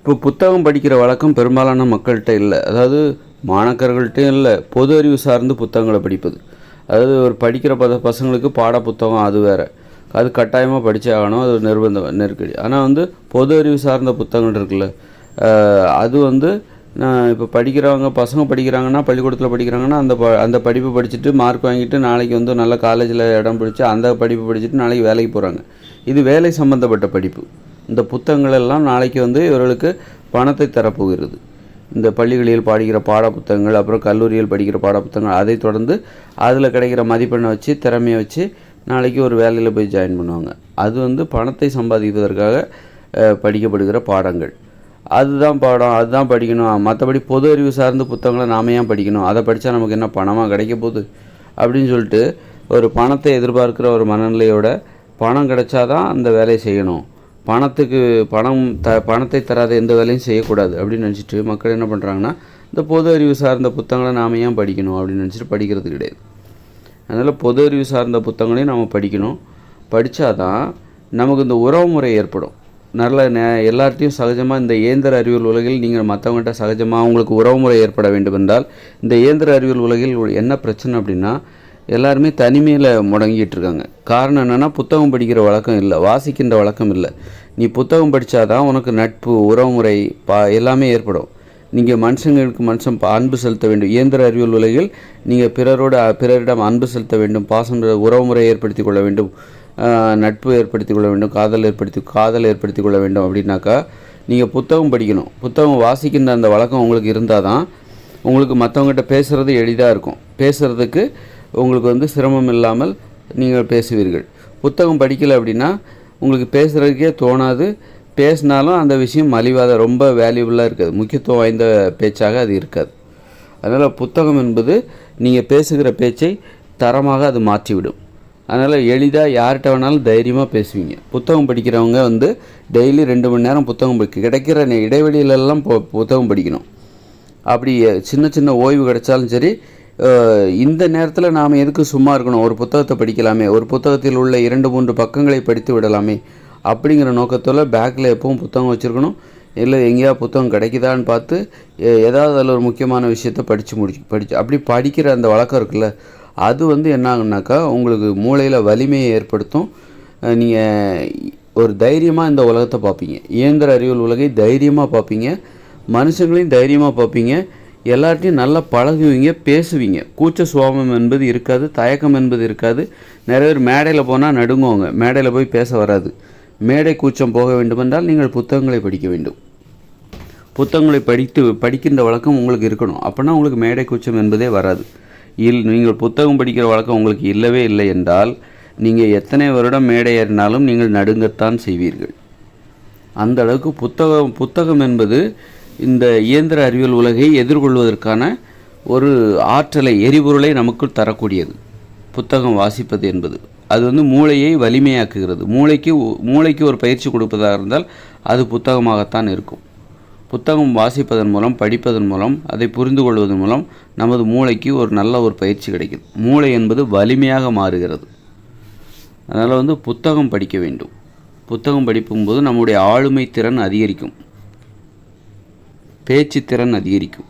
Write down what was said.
இப்போ புத்தகம் படிக்கிற வழக்கம் பெரும்பாலான மக்கள்கிட்ட இல்லை. அதாவது மாணக்கர்கள்ட்டையும் இல்லை. பொது அறிவு சார்ந்து புத்தகங்களை படிப்பது. அதாவது ஒரு படிக்கிற பத பசங்களுக்கு பாட புத்தகம் அது வேறு. அது கட்டாயமாக படித்தே ஆகணும். அது நிர்பந்தம் நெருக்கடி. ஆனால் வந்து பொது அறிவு சார்ந்த புத்தகங்கள் இருக்குல்ல. அது வந்து நான் இப்போ படிக்கிறவங்க பசங்க படிக்கிறாங்கன்னா பள்ளிக்கூடத்தில் படிக்கிறாங்கன்னா அந்த ப அந்த படிப்பை படிச்சுட்டு மார்க் வாங்கிட்டு நாளைக்கு வந்து நல்ல காலேஜில் இடம் பிடிச்சி அந்த படிப்பு படிச்சுட்டு நாளைக்கு வேலைக்கு போகிறாங்க இது வேலை சம்மந்தப்பட்ட படிப்பு. இந்த புத்தகங்கள் எல்லாம் நாளைக்கு வந்து இவர்களுக்கு பணத்தை தரப்போகிறது. இந்த பள்ளிகளில் பாடுகிற பாட புத்தகங்கள் அப்புறம் கல்லூரியில் படிக்கிற பாட புத்தகங்கள் அதை தொடர்ந்து அதில் கிடைக்கிற மதிப்பெண்ணை வச்சு திறமையை வச்சு நாளைக்கு ஒரு வேலையில் போய் ஜாயின் பண்ணுவாங்க. அது வந்து பணத்தை சம்பாதிப்பதற்காக படிக்கப்படுகிற பாடங்கள். அதுதான் பாடம் அதுதான் படிக்கணும். மற்றபடி பொது அறிவு சார்ந்த புத்தகங்களை நாம ஏன் படிக்கணும்? அதை படித்தா நமக்கு என்ன பணமாக கிடைக்க போகுது? அப்படின்னு சொல்லிட்டு ஒரு பணத்தை எதிர்பார்க்குற ஒரு மனநிலையோட பணம் கிடைச்சாதான் அந்த வேலையை செய்யணும். பணத்துக்கு பணம் த பணத்தை தராத எந்த வேலையும் செய்யக்கூடாது அப்படின்னு நினச்சிட்டு மக்கள் என்ன பண்ணுறாங்கன்னா இந்த பொது அறிவு சார்ந்த புத்தகங்களை நாம ஏன் படிக்கணும் அப்படின்னு நினச்சிட்டு படிக்கிறது கிடையாது. அதனால் பொது அறிவு சார்ந்த புத்தகங்களையும் நம்ம படிக்கணும். படித்தாதான் நமக்கு இந்த உறவுமுறை ஏற்படும். நல்ல நே எல்லார்ட்டையும் சகஜமாக இந்த இயந்திர அறிவியல் உலகில் நீங்கள் மற்றவங்கள்ட்ட சகஜமாக உங்களுக்கு உறவுமுறை ஏற்பட வேண்டும் என்றால் இந்த இயந்திர அறிவியல் உலகில் ஒரு என்ன பிரச்சனை அப்படின்னா எல்லாருமே தனிமையில் முடங்கிட்டு இருக்காங்க காரணம் என்னென்னா புத்தகம் படிக்கிற வழக்கம் இல்லை. வாசிக்கின்ற வழக்கம் இல்லை. நீ புத்தகம் படித்தாதான் உனக்கு நட்பு உறவுமுறை பா எல்லாமே ஏற்படும். நீங்கள் மனுஷங்களுக்கு மனுஷன் ப- அன்பு செலுத்த வேண்டும். இயந்திர அறிவியல் உலகில் நீங்கள் பிறரோட பிறரிடம் அன்பு செலுத்த வேண்டும். பாசம் உறவுமுறை ஏற்படுத்தி கொள்ள வேண்டும். நட்பு ஏற்படுத்தி கொள்ள வேண்டும். காதல் ஏற்படுத்தி காதல் ஏற்படுத்தி கொள்ள வேண்டும் அப்படின்னாக்கா நீங்கள் புத்தகம் படிக்கணும். புத்தகம் வாசிக்கின்ற அந்த வழக்கம் உங்களுக்கு இருந்தால் தான் உங்களுக்கு மற்றவங்ககிட்ட பேசுகிறது எளிதாக இருக்கும். பேசுகிறதுக்கு உங்களுக்கு வந்து சிரமம் இல்லாமல் நீங்கள் பேசுவீர்கள். புத்தகம் படிக்கலை அப்படின்னா உங்களுக்கு பேசுகிறதுக்கே தோணாது. பேசினாலும் அந்த விஷயம் மலிவாத ரொம்ப வேல்யூபுளாக இருக்காது. முக்கியத்துவம் வாய்ந்த பேச்சாக அது இருக்காது. அதனால் புத்தகம் என்பது நீங்கள் பேசுகிற பேச்சை தரமாக அது மாற்றிவிடும். அதனால் எளிதாக யார்கிட்ட வேணாலும் தைரியமாக பேசுவீங்க. புத்தகம் படிக்கிறவங்க வந்து டெய்லி ரெண்டு மணி நேரம் புத்தகம் படி கிடைக்கிற இடைவெளியிலெல்லாம் புத்தகம் படிக்கணும். அப்படி சின்ன சின்ன ஓய்வு கிடைச்சாலும் சரி இந்த நேரத்தில் நாம் எதுக்கு சும்மா இருக்கணும்? ஒரு புத்தகத்தை படிக்கலாமே. ஒரு புத்தகத்தில் உள்ள இரண்டு மூன்று பக்கங்களை படித்து விடலாமே. அப்படிங்கிற நோக்கத்தில் பேக்கில் எப்பவும் புத்தகம் வச்சுருக்கணும். இல்லை எங்கேயா புத்தகம் கிடைக்குதான்னு பார்த்து ஏதாவது அதில் ஒரு முக்கியமான விஷயத்தை படித்து முடிச்சு படிச்சு அப்படி படிக்கிற அந்த வழக்கம் இருக்குல்ல அது வந்து என்ன ஆகுனாக்கா உங்களுக்கு மூளையில் வலிமையை ஏற்படுத்தும். நீங்கள் ஒரு தைரியமாக இந்த உலகத்தை பார்ப்பீங்க. இயந்திர அறிவியல் உலகை தைரியமாக பார்ப்பீங்க. மனுஷங்களையும் தைரியமாக பார்ப்பீங்க. எல்லார்ட்டையும் நல்லா பழகுவீங்க பேசுவீங்க. கூச்ச சுவாபம் என்பது இருக்காது தயக்கம் என்பது இருக்காது. நிறைய பேர் மேடையில் போனால் நடுங்குவாங்க மேடையில் போய் பேச வராது. மேடை கூச்சம் போக வேண்டுமென்றால் நீங்கள் புத்தகங்களை படிக்க வேண்டும். புத்தகங்களை படித்து படிக்கின்ற வழக்கம் உங்களுக்கு இருக்கணும். அப்போனா உங்களுக்கு மேடை கூச்சம் என்பதே வராது. இல் நீங்கள் புத்தகம் படிக்கிற வழக்கம் உங்களுக்கு இல்லவே இல்லை என்றால் நீங்கள் எத்தனை வருடம் மேடை ஏறினாலும் நீங்கள் நடுங்கத்தான் செய்வீர்கள். அந்த அளவுக்கு புத்தகம் புத்தகம் என்பது இந்த இயந்திர அறிவியல் உலகை எதிர்கொள்வதற்கான ஒரு ஆற்றலை எரிபொருளை நமக்குள் தரக்கூடியது. புத்தகம் வாசிப்பது என்பது. அது வந்து மூளையை வலிமையாக்குகிறது. மூளைக்கு மூளைக்கு ஒரு பயிற்சி கொடுப்பதாக இருந்தால் அது புத்தகமாகத்தான் இருக்கும். புத்தகம் வாசிப்பதன் மூலம் படிப்பதன் மூலம் அதை புரிந்து கொள்வதன் மூலம் நமது மூளைக்கு ஒரு நல்ல ஒரு பயிற்சி கிடைக்குது. மூளை என்பது வலிமையாக மாறுகிறது. அதனால் வந்து புத்தகம் படிக்க வேண்டும். புத்தகம் படிக்கும்போது நம்முடைய ஆளுமை திறன் அதிகரிக்கும். பேச்சு திறன் அதிகரிக்கும்.